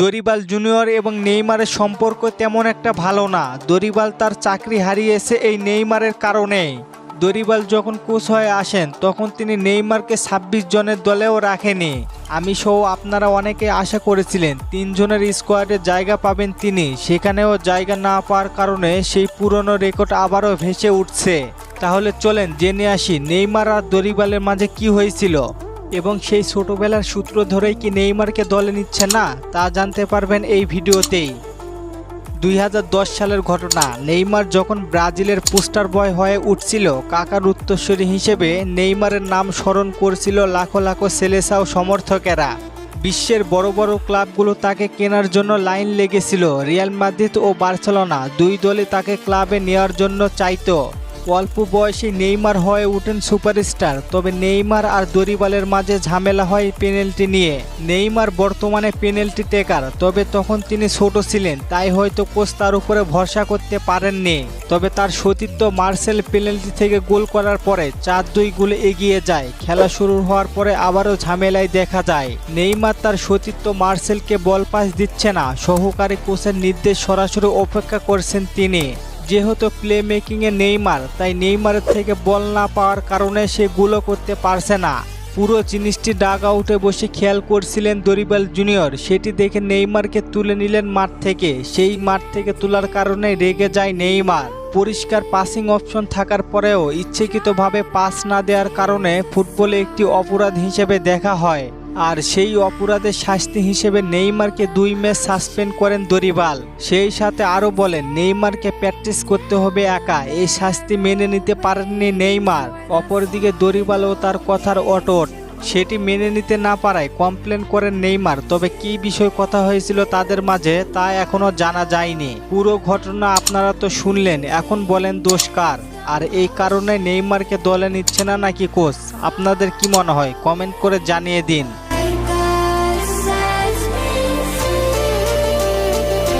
Dorival junior এবং নেইমারের সম্পর্ক তেমন একটা ভালো না। দরিবাল তার চাকরি হারিয়েছে এই নেইমারের কারণেই দরিবাল যখন কোচ হয়ে আসেন, তখন তিনি নেইমারকে ছাব্বিশ জনের দলেও রাখেনি। আমি সহ আপনারা অনেকে আশা করেছিলেন তিনজনের স্কোয়াডে জায়গা পাবেন তিনি। সেখানেও জায়গা না পাওয়ার কারণে সেই পুরনো রেকর্ড আবারও ভেসে উঠছে। তাহলে চলেন জেনে আসি, নেইমার আর দরিবালের মাঝে কি হয়েছিল। এবং সেই ছোটবেলার সূত্র ধরেই কি নেইমারকে দলে নিচ্ছে না, তা জানতে পারবেন এই ভিডিওতেই। দুই হাজার দশ সালের ঘটনা, নেইমার যখন ব্রাজিলের পোস্টার বয় হয়ে উঠছিল, কাকার উত্তরসূরি হিসেবে নেইমারের নাম স্মরণ করছিল লাখো লাখো সেলেসাও সমর্থকেরা। বিশ্বের বড় বড় ক্লাবগুলো তাকে কেনার জন্য লাইন লেগেছিল, রিয়াল মাদ্রিদ ও বার্সেলোনা দুই দলে তাকে ক্লাবে নেওয়ার জন্য চাইতো। অল্প বয়সে নেইমার হয়ে উঠেন সুপারস্টার, তবে নেইমার আর দরিবালের মাঝে ঝামেলা হয় পেনাল্টি নিয়ে। নেইমার বর্তমানে পেনাল্টি টেকার, তবে তখন তিনি ছোট ছিলেন, তাই হয়তো কোচ তার উপরে ভরসা করতে পারেননি। তবে তার সতীর্থ মার্সেল পেনাল্টি থেকে গোল করার পরে চার দুই গোলে এগিয়ে যায়। খেলা শুরু হওয়ার পরে আবারও ঝামেলায় দেখা যায়। নেইমার তার সতীর্থ মার্সেলকে বল পাস দিচ্ছে না, সহকারী কোচের নির্দেশ সরাসরি অপেক্ষা করছেন তিনি। যেহেতু প্লে মেকিংয়ে নেইমার, তাই নেইমারের থেকে বল না পাওয়ার কারণে সে গুলো করতে পারছে না। পুরো জিনিসটি ডাগ আউটে বসে খেয়াল করছিলেন দরিবাল জুনিয়র। সেটি দেখে নেইমারকে তুলে নিলেন মাঠ থেকে। সেই মাঠ থেকে তোলার কারণে রেগে যায় নেইমার। পরিষ্কার পাসিং অপশন থাকার পরেও ইচ্ছাকৃতভাবে পাস না দেওয়ার কারণে ফুটবলে একটি অপরাধ হিসেবে দেখা হয়। আর সেই অপরাধের শাস্তি হিসেবে নেইমারকে দুই ম্যাচ সাসপেন্ড করেন দরিবাল। সেই সাথে আরও বলেন, নেইমারকে প্র্যাকটিস করতে হবে একা। এই শাস্তি মেনে নিতে পারেননি নেইমার। অপরদিকে দরিবালও তার কথার অটট। সেটি মেনে নিতে না পারায় কমপ্লেন করেন নেইমার। তবে কি বিষয় কথা হয়েছিল তাদের মাঝে তা এখনও জানা যায়নি। পুরো ঘটনা আপনারা তো শুনলেন, এখন বলেন দোষ কার? আর এই কারণে নেইমারকে দলে নিচ্ছে না নাকি কোচ? আপনাদের কি মনে হয়? কমেন্ট করে জানিয়ে দিন।